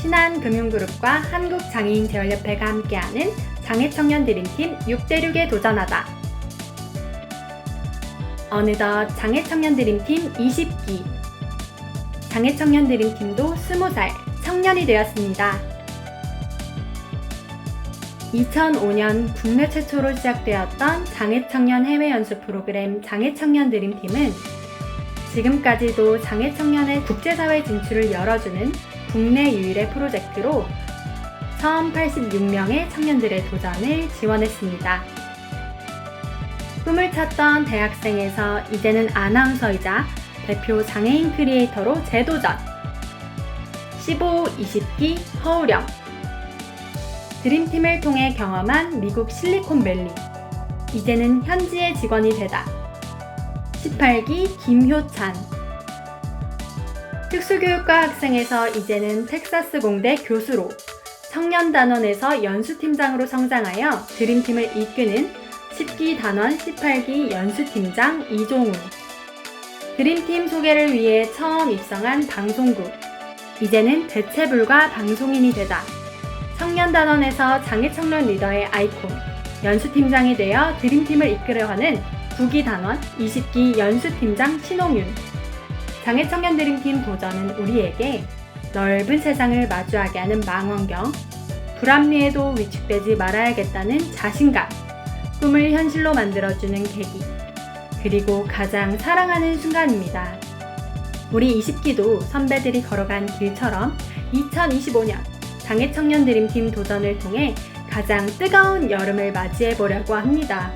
신한금융그룹과 한국장애인재활협회가 함께하는 장애청년 드림팀 6대6에 도전하다. 어느덧 장애청년 드림팀 20기. 장애청년 드림팀도 20살 청년이 되었습니다. 2005년 국내 최초로 시작되었던 장애청년 해외 연수 프로그램 장애청년 드림팀은 지금까지도 장애청년의 국제사회 진출을 열어주는 국내 유일의 프로젝트로 처음 86명의 청년들의 도전을 지원했습니다. 꿈을 찾던 대학생에서 이제는 아나운서이자 대표 장애인 크리에이터로 재도전. 15, 20기 허우령. 드림팀을 통해 경험한 미국 실리콘밸리. 이제는 현지의 직원이 되다. 18기 김효찬. 특수교육과 학생에서 이제는 텍사스 공대 교수로 청년 단원에서 연수팀장으로 성장하여 드림팀을 이끄는 10기 단원 18기 연수팀장 이종우. 드림팀 소개를 위해 처음 입성한 방송국. 이제는 대체불가 방송인이 되다. 청년 단원에서 장애 청년 리더의 아이콘. 연수팀장이 되어 드림팀을 이끌어 가는 9기 단원 20기 연수팀장 신홍윤. 장애 청년 드림팀 도전은 우리에게 넓은 세상을 마주하게 하는 망원경, 불합리에도 위축되지 말아야겠다는 자신감, 꿈을 현실로 만들어주는 계기, 그리고 가장 사랑하는 순간입니다. 우리 20기도 선배들이 걸어간 길처럼 2025년 장애 청년 드림팀 도전을 통해 가장 뜨거운 여름을 맞이해 보려고 합니다.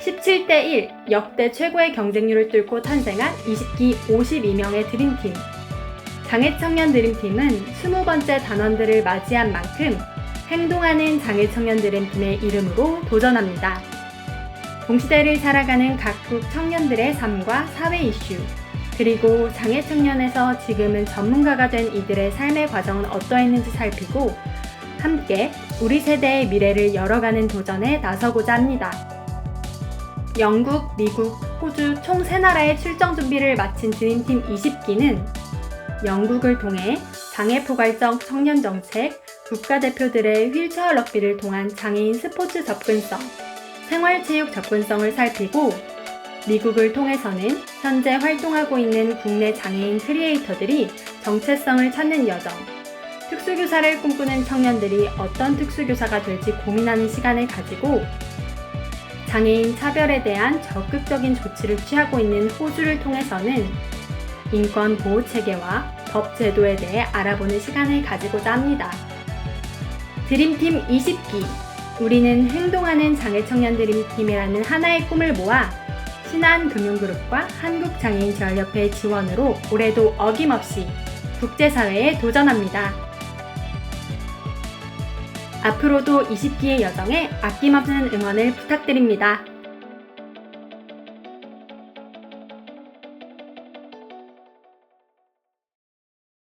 17대 1 역대 최고의 경쟁률을 뚫고 탄생한 20기 52명의 드림팀. 장애 청년 드림팀은 20번째 단원들을 맞이한 만큼 행동하는 장애 청년 드림팀의 이름으로 도전합니다. 동시대를 살아가는 각국 청년들의 삶과 사회 이슈, 그리고 장애 청년에서 지금은 전문가가 된 이들의 삶의 과정은 어떠했는지 살피고 함께 우리 세대의 미래를 열어가는 도전에 나서고자 합니다. 영국, 미국, 호주 총 3나라의 출정 준비를 마친 드림팀 20기는 영국을 통해 장애 포괄적 청년 정책, 국가대표들의 휠체어 럭비를 통한 장애인 스포츠 접근성, 생활체육 접근성을 살피고 미국을 통해서는 현재 활동하고 있는 국내 장애인 크리에이터들이 정체성을 찾는 여정, 특수교사를 꿈꾸는 청년들이 어떤 특수교사가 될지 고민하는 시간을 가지고 장애인 차별에 대한 적극적인 조치를 취하고 있는 호주를 통해서는 인권 보호 체계와 법 제도에 대해 알아보는 시간을 가지고자 합니다. 드림팀 20기 우리는 행동하는 장애 청년 드림팀이라는 하나의 꿈을 모아 신한금융그룹과 한국장애인재활협회의 지원으로 올해도 어김없이 국제사회에 도전합니다. 앞으로도 20기의 여정에 아낌없는 응원을 부탁드립니다.